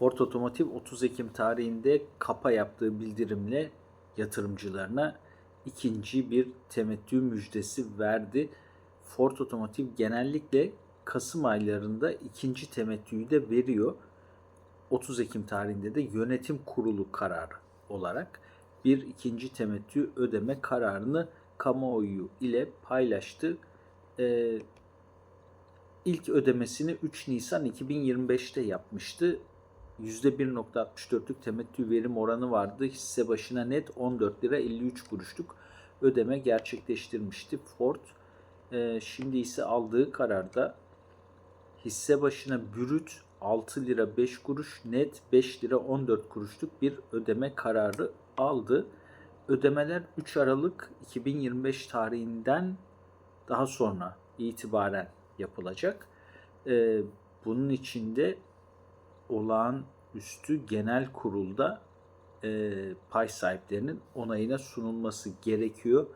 Ford Otomotiv 30 Ekim tarihinde kapa yaptığı bildirimle yatırımcılarına ikinci bir temettü müjdesi verdi. Ford Otomotiv genellikle Kasım aylarında ikinci temettüyü de veriyor. 30 Ekim tarihinde de yönetim kurulu kararı olarak bir ikinci temettü ödeme kararını kamuoyu ile paylaştı. Ee, ilk ödemesini 3 Nisan 2025'te yapmıştı. %1.64'lük temettü verim oranı vardı. Hisse başına net 14 lira 53 kuruşluk ödeme gerçekleştirmişti Ford. Ee, şimdi ise aldığı kararda hisse başına brüt 6 lira 5 kuruş, net 5 lira 14 kuruşluk bir ödeme kararı aldı. Ödemeler 3 Aralık 2025 tarihinden daha sonra itibaren yapılacak. Ee, bunun içinde olağanüstü genel kurulda e, pay sahiplerinin onayına sunulması gerekiyor.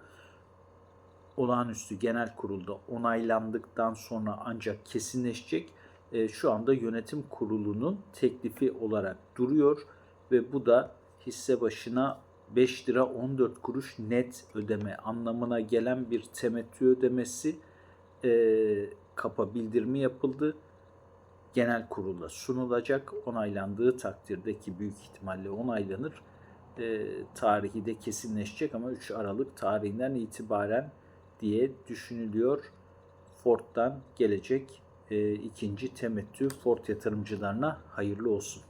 Olağanüstü genel kurulda onaylandıktan sonra ancak kesinleşecek. E, şu anda yönetim kurulunun teklifi olarak duruyor ve bu da hisse başına 5 lira 14 kuruş net ödeme anlamına gelen bir temettü ödemesi e, kapa bildirimi yapıldı. Genel kurula sunulacak. Onaylandığı takdirde ki büyük ihtimalle onaylanır. E, tarihi de kesinleşecek ama 3 Aralık tarihinden itibaren diye düşünülüyor. Ford'dan gelecek e, ikinci temettü Ford yatırımcılarına hayırlı olsun.